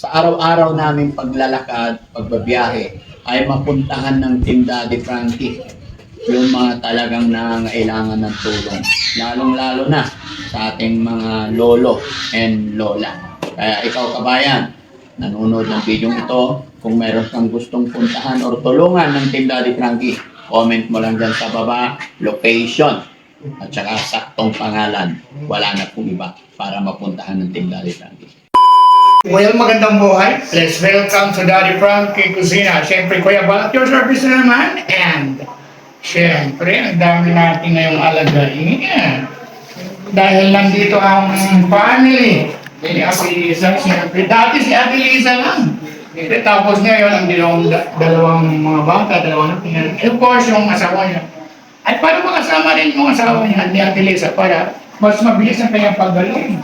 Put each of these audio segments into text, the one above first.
sa araw-araw namin paglalakad, pagbabiyahe, ay mapuntahan ng Team Daddy Frankie yung mga talagang nangailangan ng tulong. Lalong-lalo na sa ating mga lolo and lola. Kaya ikaw kabayan, nanonood ng video ito, kung meron kang gustong puntahan or tulungan ng Team Daddy Frankie, comment mo lang dyan sa baba, location, at saka saktong pangalan. Wala na pong iba para mapuntahan ng Team Daddy Frankie. Well, magandang buhay. Let's welcome to Daddy Frankie Kusina. Siyempre, Kuya Bal, at your service na naman. And, siyempre, ang dami natin ngayong alagain. Dahil nandito ang family. Ni Ate Lisa, siyempre. Dati si Ate Lisa lang. Eh, Tapos ngayon, ang dalawang, dalawang mga bata, dalawang. Eh, of course, yung asawa niya. At para makasama rin yung asawa niya ni Ate Lisa para mas mabilis ang kanyang paggaling.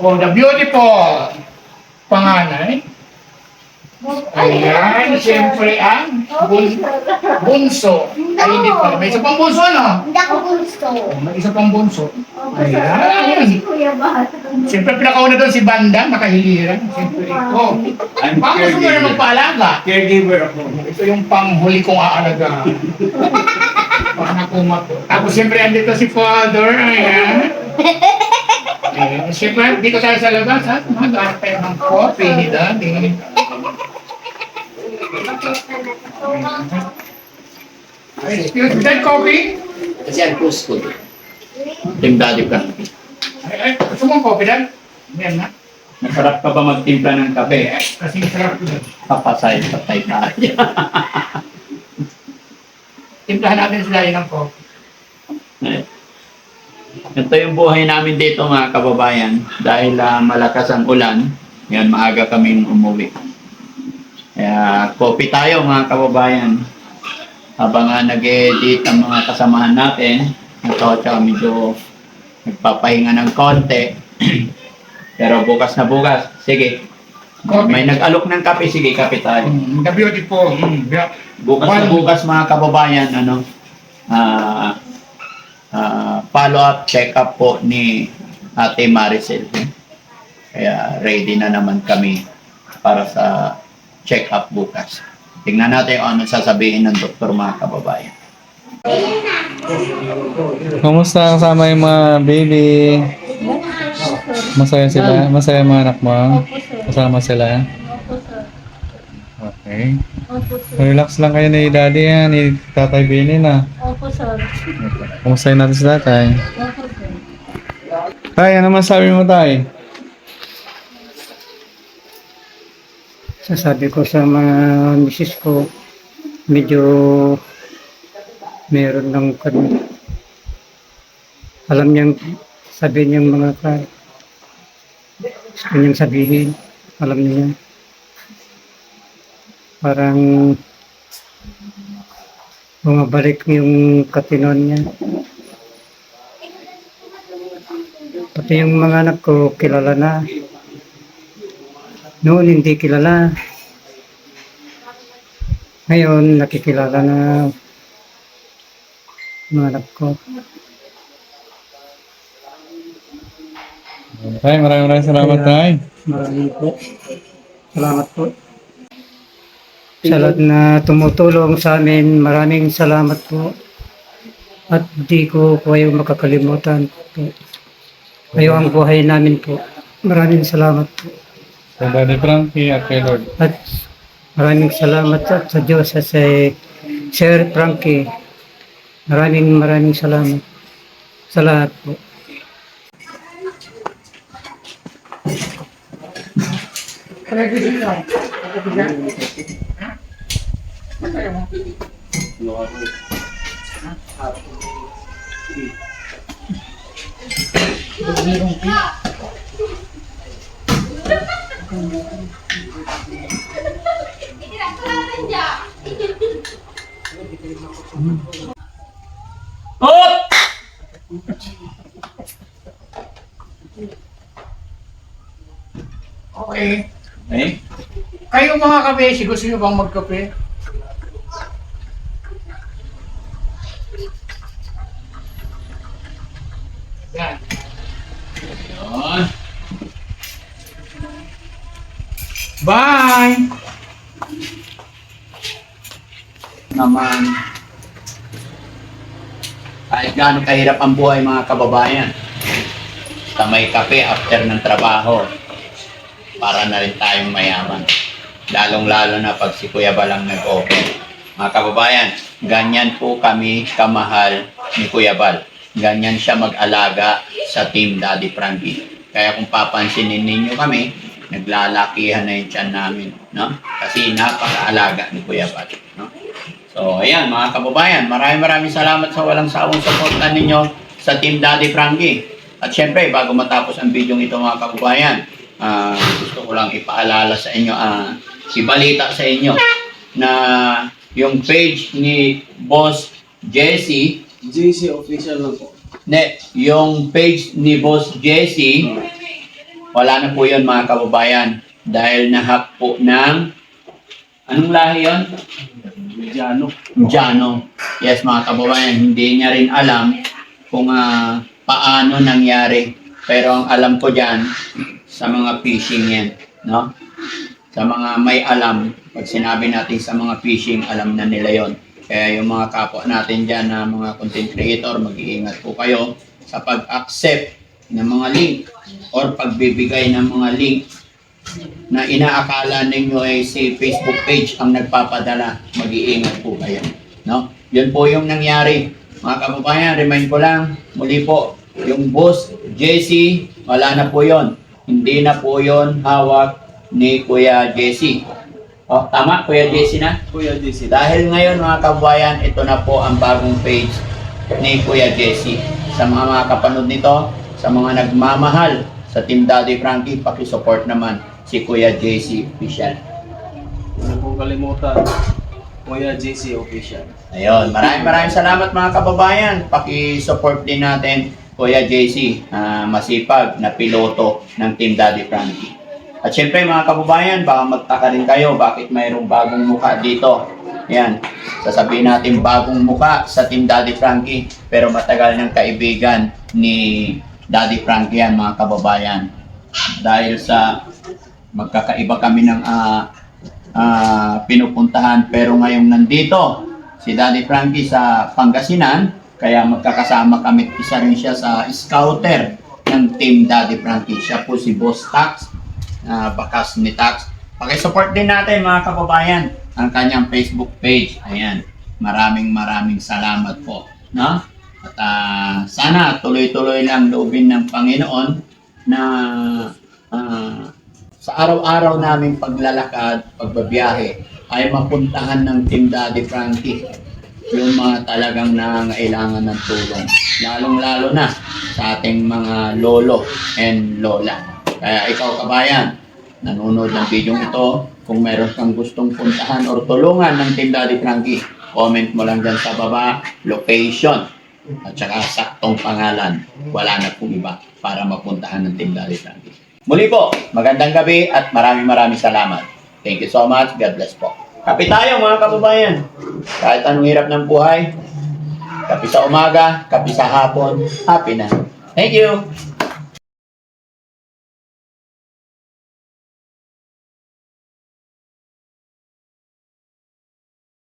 Oh, the beautiful panganay. Ayan, siyempre ang bun bunso. Ay, hindi pa. May isa pang bunso, ano? Hindi ako gusto. May isa pang bunso. Ayan. Si Ayan. Siyempre, pinakauna doon si Banda, nakahiliran. Siyempre, ikaw. I'm Baka gusto mo na magpaalaga. Caregiver ako. Ito yung panghuli kong aalaga. Baka nakumat ko. Tapos siyempre, andito si Father. Ayan. Ayan. Siyempre, dito tayo sa labas, ha? Mag-aaral tayo ng coffee ni Daddy. Ay, excuse me, that coffee? Kasi ang gusto ko. Team Daddy Frankie. Ay, ay, gusto mong coffee, Dad? Yan na. Masarap ka ba magtimpla ng kape? Eh, kasi sarap ko. Papasay, patay tayo. Timplahan natin sila yun ng coffee. Ito yung buhay namin dito mga kababayan. Dahil ah, malakas ang ulan, yan maaga kaming umuwi. Kaya kopi tayo mga kababayan. Habang nga nag-edit ang mga kasamahan natin, ito tsaka medyo nagpapahinga ng konti. Pero bukas na bukas, sige. May nag-alok ng kape, sige, kape tayo. Mm, the beautiful. Mm, yeah. Bukas na bukas mga kababayan, ano, ah ah, follow-up check-up po ni Ate Maricel. Kaya ready na naman kami para sa check-up bukas. Tingnan natin kung ano sasabihin ng doktor mga kababayan. Kumusta kasama yung mga baby? Masaya sila? Masaya mga anak mo? Kasama sila? Okay. Relax lang kayo ni daddy yan, ni tatay Bini na. Kumustahin natin si tatay. Tay, ano masabi mo tay? sasabi ko sa mga misis ko, medyo meron ng kan alam niyang sabihin niyang mga ka gusto sabihin. Alam niya. Parang bumabalik yung katinon niya pati yung mga anak ko kilala na noon hindi kilala. Ngayon, nakikilala na mga anak ko. Tay, maraming maraming salamat tay. Maraming po. Salamat po. Sa lahat na tumutulong sa amin, maraming salamat po. At di ko kayo makakalimutan po. Kayo ang buhay namin po. Maraming salamat po. Kay Daddy Frankie at kay Lord. At maraming salamat sa, sa Diyos at sa Sir Frankie. Maraming maraming salamat sa lahat po. Oh! Okay. Eh? Kayo mga kabeshi, gusto niyo bang magkape? Bye! naman. Kahit gaano kahirap ang buhay mga kababayan sa may kape after ng trabaho para na rin tayong mayaman. Lalong lalo na pag si Kuya Bal ang nag-open. Mga kababayan ganyan po kami kamahal ni Kuya Bal. Ganyan siya mag-alaga sa team Daddy Frankie. Kaya kung papansinin ninyo kami naglalakihan na yung tiyan namin no? kasi napakaalaga ni Kuya Bal no? So, ayan mga kababayan, maraming maraming salamat sa walang sawang suporta ninyo sa Team Daddy Frankie. At syempre, bago matapos ang video ito mga kababayan, ah, gusto ko lang ipaalala sa inyo, ah, ibalita sa inyo na yung page ni Boss Jesse, JC official lang po. ne, yung page ni Boss Jesse, wala na po yun mga kababayan dahil nahack po ng anong lahi yun? Mediano. Jano. Yes, mga kababayan, hindi niya rin alam kung ah, paano nangyari. Pero ang alam ko dyan, sa mga phishing yan, no? Sa mga may alam, pag sinabi natin sa mga phishing, alam na nila yon. Kaya yung mga kapwa natin dyan na mga content creator, mag-iingat po kayo sa pag-accept ng mga link or pagbibigay ng mga link na inaakala ninyo ay si Facebook page ang nagpapadala, mag-iingat po kayo. No? Yun po yung nangyari. Mga kababayan, remind ko lang, muli po, yung boss JC, wala na po yon. Hindi na po yon hawak ni Kuya JC. Oh, tama, Kuya JC na? Kuya JC. Dahil ngayon mga kababayan, ito na po ang bagong page ni Kuya Jesse. Sa mga mga kapanood nito, sa mga nagmamahal sa Team Daddy Frankie, pakisupport naman si Kuya Jesse Official. Huwag pong kalimutan. Kuya JC official. Ayun, maraming maraming salamat mga kababayan. Paki-support din natin Kuya JC, ah, masipag na piloto ng Team Daddy Frankie. At syempre mga kababayan, baka magtaka rin kayo bakit mayroong bagong mukha dito. Yan, sasabihin natin bagong mukha sa Team Daddy Frankie, pero matagal ng kaibigan ni Daddy Frankie yan mga kababayan. Dahil sa magkakaiba kami ng ah, ah, pinupuntahan. Pero ngayong nandito si Daddy Frankie sa Pangasinan kaya magkakasama kami. Isa rin siya sa scouter ng team Daddy Frankie. Siya po si Boss Tax uh, bakas ni Tax. Pakisupport din natin mga kababayan ang kanyang Facebook page. Ayan. Maraming maraming salamat po no at ah, sana tuloy-tuloy lang loobin ng Panginoon na ah, sa araw-araw naming paglalakad, pagbabiyahe, ay mapuntahan ng Team Daddy Frankie yung mga talagang nangailangan ng tulong. Lalong-lalo na sa ating mga lolo and lola. Kaya ikaw kabayan, nanonood ng video ito, kung meron kang gustong puntahan or tulungan ng Team Daddy Frankie, comment mo lang dyan sa baba, location, at saka saktong pangalan. Wala na pong iba para mapuntahan ng Team Daddy Frankie. Muli po, magandang gabi at maraming maraming salamat. Thank you so much. God bless po. Kapi tayo mga kababayan. Kahit anong hirap ng buhay, kapi sa umaga, kapi sa hapon, happy na. Thank you.